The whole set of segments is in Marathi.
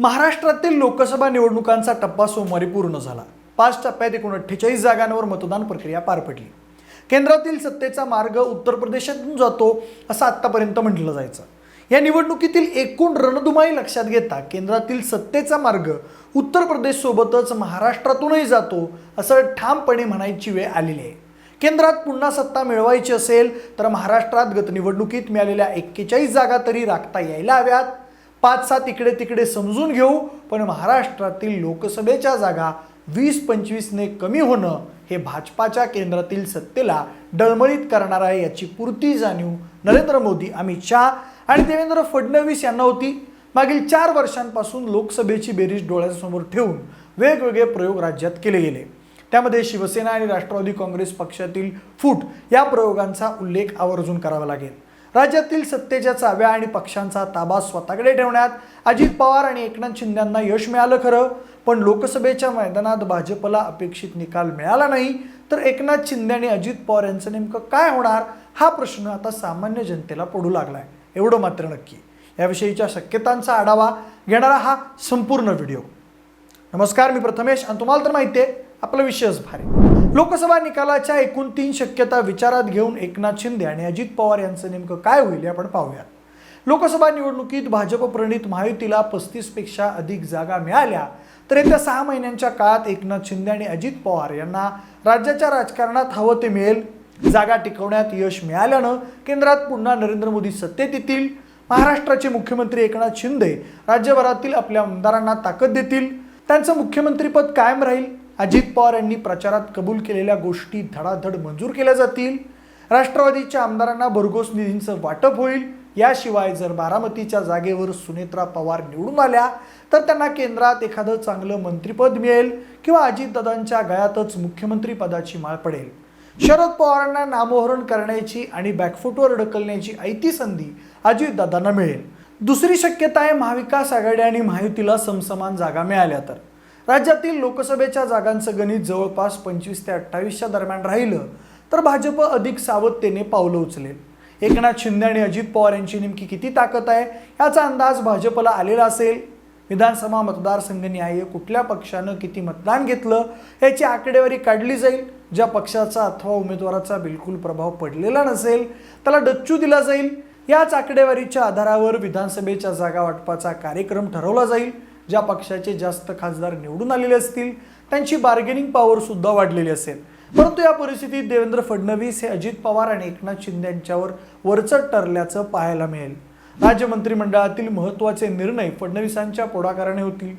महाराष्ट्रातील लोकसभा निवडणुकांचा टप्पा सोमवारी पूर्ण झाला. पाच टप्प्यात एकूण अठ्ठेचाळीस जागांवर मतदान प्रक्रिया पार पडली. केंद्रातील सत्तेचा मार्ग उत्तर प्रदेशातून जातो असं आत्तापर्यंत म्हटलं जायचं. या निवडणुकीतील एकूण रणधुमाई लक्षात घेता केंद्रातील सत्तेचा मार्ग उत्तर प्रदेशसोबतच महाराष्ट्रातूनही जातो असं ठामपणे म्हणायची वेळ आलेली आहे. केंद्रात पुन्हा सत्ता मिळवायची असेल तर महाराष्ट्रात गत निवडणुकीत मिळालेल्या एक्केचाळीस जागा तरी राखता यायला हव्यात. पाच सात इकडे तिकडे समजून घेऊ पण महाराष्ट्रातील लोकसभेच्या जागा वीस पंचवीसने कमी होणं हे भाजपाच्या केंद्रातील सत्तेला डळमळीत करणार आहे याची पुरती जाणीव नरेंद्र मोदी अमित शहा आणि देवेंद्र फडणवीस यांना होती. मागील चार वर्षांपासून लोकसभेची बेरीज डोळ्यासमोर ठेवून वेगवेगळे प्रयोग राज्यात केले गेले. त्यामध्ये शिवसेना आणि राष्ट्रवादी काँग्रेस पक्षातील फूट या प्रयोगांचा उल्लेख आवर्जून करावा लागेल. राज्यातील सत्तेच्या चाव्या आणि पक्षांचा ताबा स्वतःकडे ठेवण्यात अजित पवार आणि एकनाथ शिंदेंना यश मिळालं खरं. पण लोकसभेच्या मैदानात भाजपला अपेक्षित निकाल मिळाला नाही तर एकनाथ शिंदे आणि अजित पवार यांचं नेमकं काय होणार हा प्रश्न आता सामान्य जनतेला पडू लागलाय. एवढं मात्र नक्की. याविषयीच्या शक्यतांचा आढावा घेणारा हा संपूर्ण व्हिडिओ. नमस्कार मी प्रथमेश आणि तुम्हाला तर माहिती आहे आपला विषयच भारी. लोकसभा निकालाच्या एकूण तीन शक्यता विचारात घेऊन एकनाथ शिंदे आणि अजित पवार यांचं नेमकं काय होईल आपण पाहूया लोकसभा निवडणुकीत भाजप प्रणित महायुतीला पस्तीसपेक्षा अधिक जागा मिळाल्या तर येत्या सहा महिन्यांच्या काळात एकनाथ शिंदे आणि अजित पवार यांना राज्याच्या राजकारणात हवं ते मिळेल. जागा टिकवण्यात यश मिळाल्यानं केंद्रात पुन्हा नरेंद्र मोदी सत्तेत येतील. महाराष्ट्राचे मुख्यमंत्री एकनाथ शिंदे राज्यभरातील आपल्या आमदारांना ताकद देतील. त्यांचं मुख्यमंत्रीपद कायम राहील. अजित पवार यांनी प्रचारात कबूल केलेल्या गोष्टी धडाधड मंजूर केल्या जातील. राष्ट्रवादीच्या आमदारांना भरघोस निधींचं वाटप होईल. याशिवाय जर बारामतीच्या जागेवर सुनेत्रा पवार निवडून आल्या तर त्यांना केंद्रात एखादं चांगलं मंत्रिपद मिळेल किंवा अजितदादांच्या गळ्यातच मुख्यमंत्री पदाची माळ पडेल. शरद पवारांना नामोहरण करण्याची आणि बॅकफुटवर ढकलण्याची ऐती संधी अजितदादांना मिळेल. दुसरी शक्यता आहे महाविकास आघाडी आणि महायुतीला समसमान जागा मिळाल्या तर. राज्यातील लोकसभेच्या जागांचं गणित जवळपास पंचवीस ते अठ्ठावीसच्या दरम्यान राहिलं तर भाजप अधिक सावधतेने पावलं उचलेल. एकनाथ शिंदे आणि अजित पवार यांची नेमकी किती ताकद आहे याचा अंदाज भाजपला आलेला असेल? विधानसभा मतदारसंघ न्याय कुठल्या पक्षानं किती मतदान घेतलं याची आकडेवारी काढली जाईल. ज्या पक्षाचा अथवा उमेदवाराचा बिलकुल प्रभाव पडलेला नसेल त्याला डच्चू दिला जाईल. याच आकडेवारीच्या आधारावर विधानसभेच्या जागा वाटपाचा कार्यक्रम ठरवला जाईल. ज्या पक्षाचे जास्त खासदार निवडून आलेले असतील त्यांची बार्गेनिंग पॉवर सुद्धा वाढलेली असेल. परंतु या परिस्थितीत देवेंद्र फडणवीस हे अजित पवार आणि एकनाथ शिंदे यांच्यावर वरचढ ठरल्याचं पाहायला मिळेल. राज्य मंत्रिमंडळातील महत्त्वाचे निर्णय फडणवीसांच्या पुढाकाराने होतील.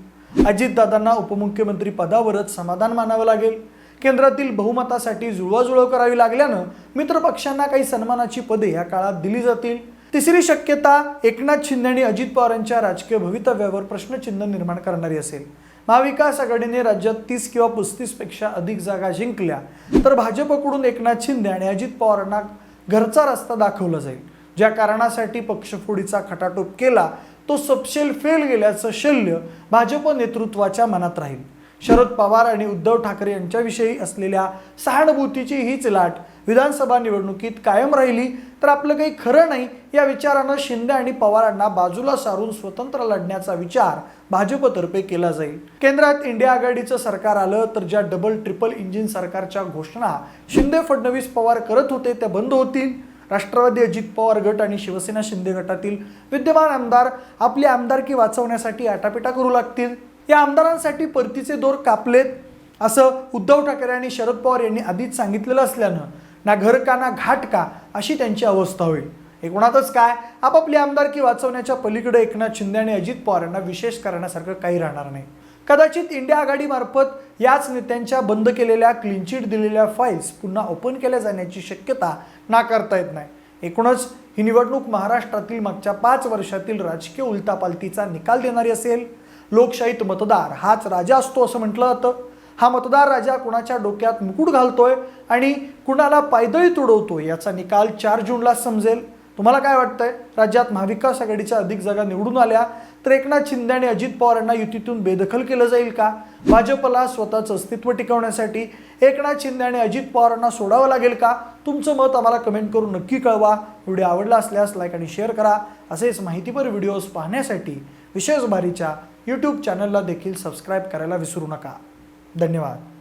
अजितदादांना उपमुख्यमंत्री पदावरच समाधान मानावं लागेल. केंद्रातील बहुमतासाठी जुळवाजुळव करावी लागल्यानं मित्रपक्षांना काही सन्मानाची पदे या काळात दिली जातील. तिसरी शक्यता एकनाथ शिंदे आणि अजित पवारांच्या राजकीय भवितव्यावर प्रश्नचिन्ह निर्माण करणारी असेल. महाविकास आघाडीने राज्यात तीस किंवा पस्तीसपेक्षा अधिक जागा जिंकल्या तर भाजपकडून एकनाथ शिंदे आणि अजित पवारांना घरचा रस्ता दाखवला जाईल. ज्या कारणासाठी पक्षफोडीचा खटाटोप केला तो सपशेल फेल गेल्याचं शल्य भाजप नेतृत्वाच्या मनात राहील. शरद पवार आणि उद्धव ठाकरे यांच्याविषयी असलेल्या सहानुभूतीची हीच लाट विधानसभा निवडणुकीत कायम राहिली तर आपलं काही खरं नाही या विचारानं शिंदे आणि पवारांना बाजूला सारून स्वतंत्र लढण्याचा विचार भाजपतर्फे केला जाईल. केंद्रात इंडिया आघाडीचं सरकार आलं तर ज्या डबल ट्रिपल इंजिन सरकारच्या घोषणा शिंदे फडणवीस पवार करत होते त्या बंद होतील. राष्ट्रवादी अजित पवार गट आणि शिवसेना शिंदे गटातील विद्यमान आमदार आपली आमदारकी वाचवण्यासाठी आटापिटा करू लागतील. या आमदारांसाठी परतीचे दोर कापलेत असं उद्धव ठाकरे आणि शरद पवार यांनी आधीच सांगितलेलं असल्यानं ना घर का ना घाट का अशी त्यांची अवस्था होईल. एकूणातच काय आपापली आमदारकी वाचवण्याच्या पलीकडे एकनाथ शिंदे आणि अजित पवार यांना विशेष करण्यासारखं काही राहणार नाही. कदाचित इंडिया आघाडीमार्फत याच नेत्यांच्या बंद केलेल्या क्लीनचिट दिलेल्या फाईल्स पुन्हा ओपन केल्या जाण्याची शक्यता नाकारता येत नाही. एकूणच ही निवडणूक महाराष्ट्रातील मागच्या पाच वर्षातील राजकीय उलतापालतीचा निकाल देणारी असेल. लोकशाहीत मतदार हाच राजा असतो असं म्हटलं जातं. हा मतदार राजा कुणाच्या डोक्यात मुकुट घालतोय आणि कुणाला पायदळी तुडवतोय याचा निकाल चार जूनला समजेल. तुम्हाला काय वाटतंय? राज्यात महाविकास आघाडीच्या अधिक जागा निवडून आल्या तर एकनाथ शिंदे आणि अजित पवार यांना युतीतून बेदखल केलं जाईल का? भाजपला स्वतःचं अस्तित्व टिकवण्यासाठी एकनाथ शिंदे आणि अजित पवारांना सोडावं लागेल का? तुमचं मत आम्हाला कमेंट करून नक्की कळवा. व्हिडिओ आवडला असल्यास लाईक आणि शेअर करा. असेच माहितीपर व्हिडिओज पाहण्यासाठी विशेष भारीच्या यूट्यूब चॅनलला देखील सबस्क्राईब करायला विसरू नका. धन्यवाद.